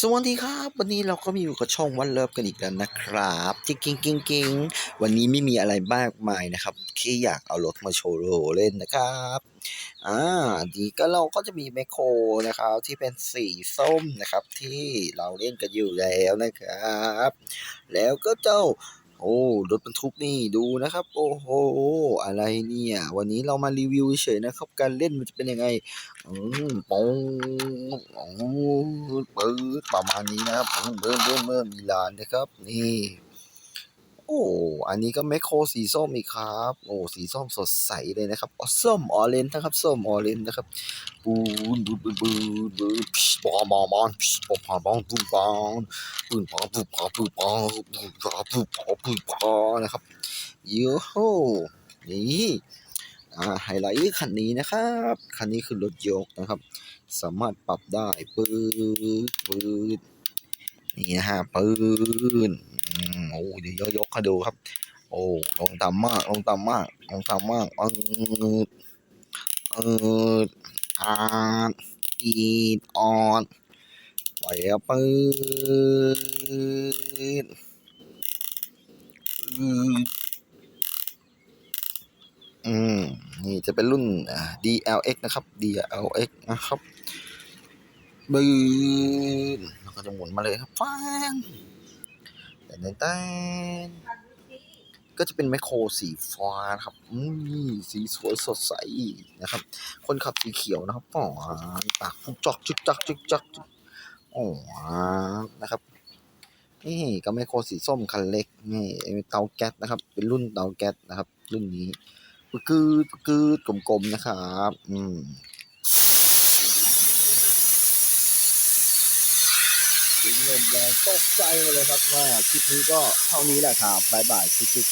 สวัสดีครับ วันนี้เราก็มีอยู่กับช่องวันเลิฟกันอีกแล้วนะครับจริงจริงจริงรงวันนี้ไม่มีอะไรมากมายนะครับแค่อยากเอารถมาโชว์โรเล่นนะครับอ่าดีก็เราก็จะมีแมคโครนะครับที่เป็นสีส้มนะครับ ที่เราเล่นกันอยู่แล้วนะครับ แล้วก็เจ้า โอ้รถบรรทุกนี่ดูนะครับ โอ้โหอะไรเนี่ย วันนี้เรามารีวิวเฉยนะครับ การเล่นมันจะเป็นยังไงอืมปองอ๋อปื๊ดประมาณนี้นะครับเบิ่มเบิ่มเบิ่มมีลานนะครับ นี่ โอ้ อันนี้ก็แมคโครสีส้มอีกครับ โอ้ สีส้มสดใสเลยนะครับออส้มออเรนจ์นะครับ ส้มออเรนจ์นะครับปูนบูดบูดบูดบูดพิชปอมบอมบอนพิชปอมบอมบอนปูนปอนปูนปอนปูนปอนปูนปอนปูนปอนปูนปอนปูนปอนนะครับยูโฮนี่อ่าไฮไลท์คันนี้นะครับ คันนี้คือรถยกนะครับ สามารถปรับได้ปืดปืดนี่นะฮะปืน เดี๋ยวยกให้ดูครับ โอ้ลงต่ำมาก ลงต่ำมากลงต่ำมากปืดปืดอาดอีดออดไปล้วปืดปืดอืมนี่จะเป็นรุ่น DLX นะครับ DLX นะครับบืนแล้วก็จะหมุนมาเลยครับฟ้าง แต่แต่แต่ก็จะเป็นแมคโครสีฟ้าครับอืมสีสวยสดใสนะครับ คนขับสีเขียวนะครับอ๋อปากฟุกจอกจึกจักจึกจักอ๋อนะครับนี่ก็แมคโครสีส้มคันเล็กนี่เตาแก๊สนะครับ เป็นรุ่นเตาแก๊สนะครับ รุ่นนี้ปึกกืดปึกกืดกลมๆนะครับ อืม เงินแรงตกใจมาเลยครับว่าคลิปนี้ก็เท่านี้แหละครับบายบายคลิป